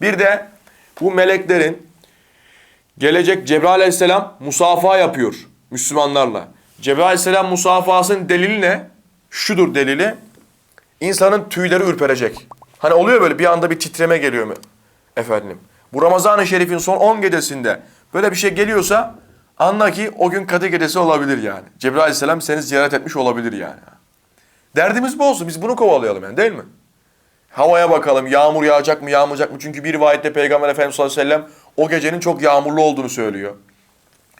Bir de bu meleklerin gelecek Cebrail aleyhisselam musafaha yapıyor Müslümanlarla. Cebrail aleyhisselam musafahasının delili ne? Şudur delili. İnsanın tüyleri ürperecek. Hani oluyor böyle bir anda bir titreme geliyor mu? Efendim. Bu Ramazan-ı Şerif'in son 10 gecesinde böyle bir şey geliyorsa anla ki o gün Kadir gecesi olabilir yani. Cebrail aleyhisselam seni ziyaret etmiş olabilir yani. Derdimiz bu olsun. Biz bunu kovalayalım yani değil mi? Havaya bakalım yağmur yağacak mı yağmayacak mı? Çünkü bir rivayette Peygamber Efendimiz sallallahu aleyhi ve sellem o gecenin çok yağmurlu olduğunu söylüyor.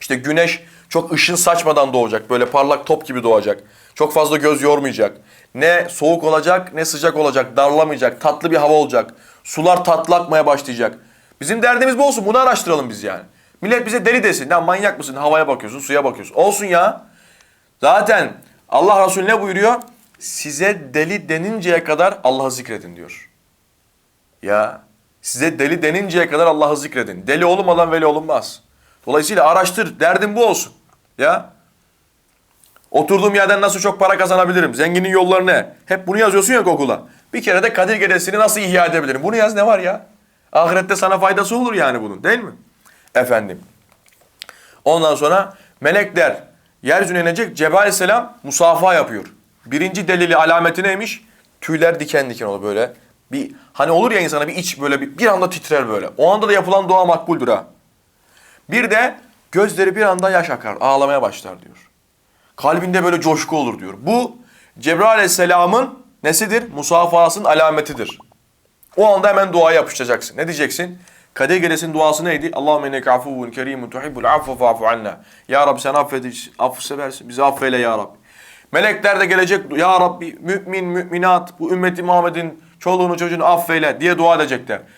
İşte güneş çok ışın saçmadan doğacak. Böyle parlak top gibi doğacak. Çok fazla göz yormayacak. Ne soğuk olacak ne sıcak olacak. Darlamayacak. Tatlı bir hava olacak. Sular tatlı akmaya başlayacak. Bizim derdimiz bu olsun. Bunu araştıralım biz yani. Millet bize deli desin. Ya manyak mısın? Havaya bakıyorsun, suya bakıyorsun. Olsun ya. Zaten Allah Resulü ne buyuruyor? Size deli deninceye kadar Allah'ı zikredin diyor. Ya size deli deninceye kadar Allah'ı zikredin. Deli olmadan veli olunmaz. Dolayısıyla araştır. Derdin bu olsun. Ya. Oturduğum yerden nasıl çok para kazanabilirim? Zenginin yolları ne? Hep bunu yazıyorsun ya Google'a. Bir kere de Kadir Gecesi'ni nasıl ihya edebilirim? Bunu yaz ne var ya? Ahirette sana faydası olur yani bunun değil mi? Efendim. Ondan sonra melekler yeryüzüne inecek Cebrail aleyhisselam musafaha yapıyor. Birinci delili alameti neymiş? Tüyler diken diken olur böyle. Bir hani olur ya insana bir iç böyle bir, bir anda titrer böyle. O anda da yapılan dua makbuldür ha. Bir de gözleri bir anda yaş akar, ağlamaya başlar diyor. Kalbinde böyle coşku olur diyor. Bu Cebrail aleyhisselamın nesidir? Musafahasının alametidir. O anda hemen duaya yapışacaksın. Ne diyeceksin? Kadir Gecesi'nin duası neydi? Allahümme inneke afuvun kerimun tuhibbul affe fa'fu anna. Ya Rabbi sen affedici, affı seversin. Bizi affeyle ya Rabbi. Melekler de gelecek. Ya Rabbi mümin, müminat bu ümmeti Muhammed'in çoluğunu çocuğunu affeyle diye dua edecekler.